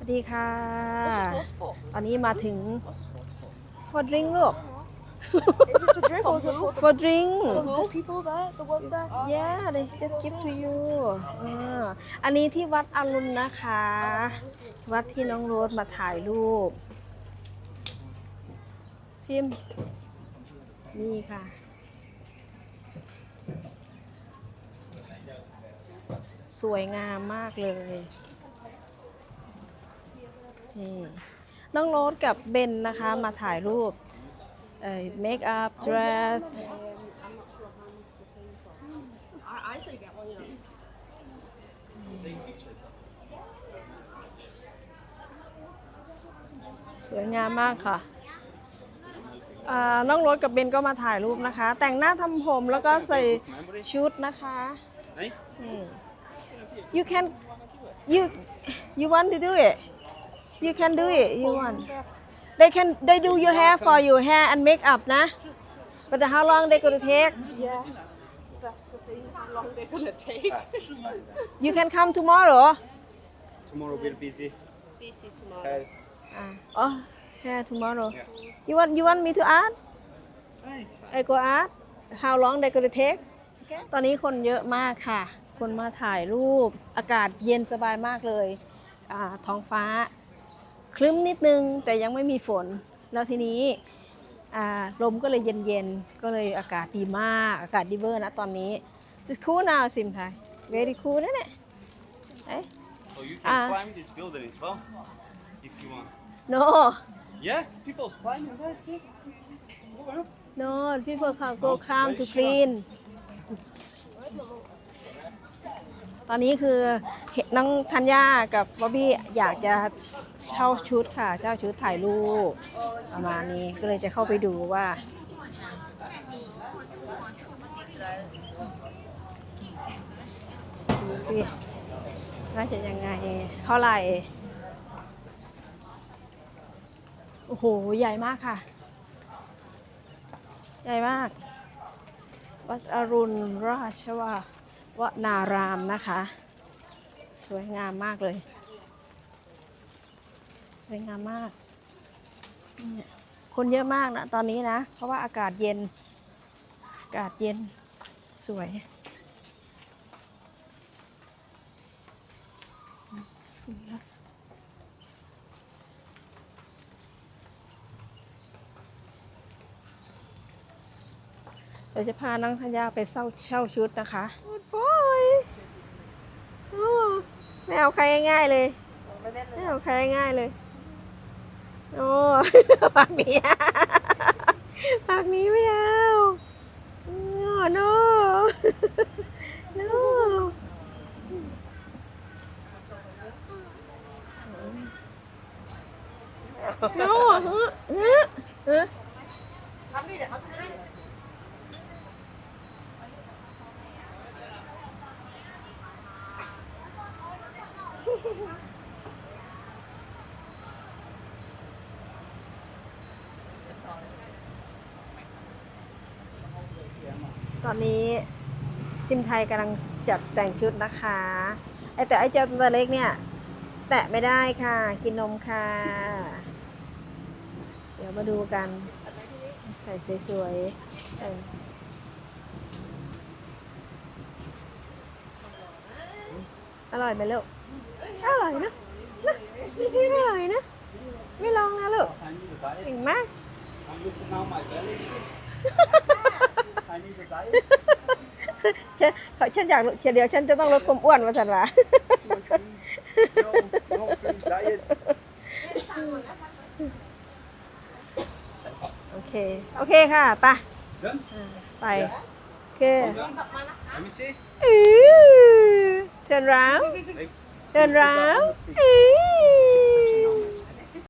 วัสดีค่ะ What's this waterfall? ตอนนี้มาถึง What's this waterfall? for drink ลูก Is it to drink or is it for for drink the, the people there, the work there? yeah they just give to you อ่าอันนี้ที่วัดอรุณนะคะ วัดที่น้องโรสมาถ่ายรูป ซิม นี่ค่ะ สวยงามมากเลย นี่น้องโรสกับเบนนะคะมาถ่ายรูปเอ่อ make up dress I, I say get one, yeah. สวยงามมากค่ะอ่าน้องรถกับเบนก็มาถ่ายรูปนะคะ แต่งหน้าทำผมแล้วก็ใส่ชุดนะคะ Hey? นี่ you can you you want to do it you can do it you want they can they do your hair for you hair and makeup นะ but how long they gonna take Yeah. That's the thing, how long they're gonna take. you can come tomorrow Tomorrow we're busy. Busy tomorrow. Guys. อ่าอ๋อ hair tomorrow Yeah. you want you want me to ask Right. I go ask how long they gonna take ตอนนี้คนเยอะมากค่ะ คนมาถ่ายรูป อากาศเย็นสบายมากเลยอ่าท้องฟ้า คลึ้มนิดนึงแต่ยังไม่มีฝน แล้วทีนี้อ่าลมก็เลยเย็นๆ ก็เลยอากาศดีมาก อากาศดีเวอร์นะตอนนี้ It's cool now ซิมไทย very cool นะเนี่ยเอ๊ะ Oh, you Ah. can climb this building as well. If you want. no Yeah, people's climbing. That's it. Go up. no people can go climb to clean ตอนนี้คือเห็นน้องธัญญากับบ๊อบบี้อยากจะเช่าชุดค่ะ เช่าชุดถ่ายรูปประมาณนี้ก็เลยจะเข้าไปดูว่า ดูสิน่าจะยังไงเท่าไหร่ โอ้โห ใหญ่มากค่ะ ใหญ่มาก วัดอรุณราชวา วนารามนะคะ สวยงามมากเลย สวยงามมากเนี่ยคนเยอะมากนะตอนนี้นะ เพราะว่าอากาศเย็น อากาศเย็นสวยเดี๋ยวจะพาน้องธัญญาไปเช่าเช่าชุดนะคะโอ้ยโอ้ ไม่เอาใครง่ายๆเลยไม่เอาใครง่ายๆเลย โอ้ปากนี้ปากนี้ไม่เอาโอ้ no no โน้เฮ้เฮ้เฮ้ ตอนนี้ชิมไทยกำลังจัดแต่งชุดนะคะ ไอแต่ไอเจ้าตัวเล็กเนี่ย แตะไม่ได้ค่ะ กินนมค่ะ เดี๋ยวมาดูกัน ใส่สวยๆอร่อยไหมลูก อร่อยนะนะอร่อยนะ ไม่ลองนะลูก I need a diet. เก่งมาก I'm looking now my belly. I need a diet. ฉันขอฉันอยากรู้เดี๋ยวฉันจะต้องลดความอ้วนมาสันวะ Too much food. No, no food diet. โอเค โอเคค่ะ ไป Done? ไป โอเค Done? Let me see. อื้อ turn round Hey. turn round อื้อ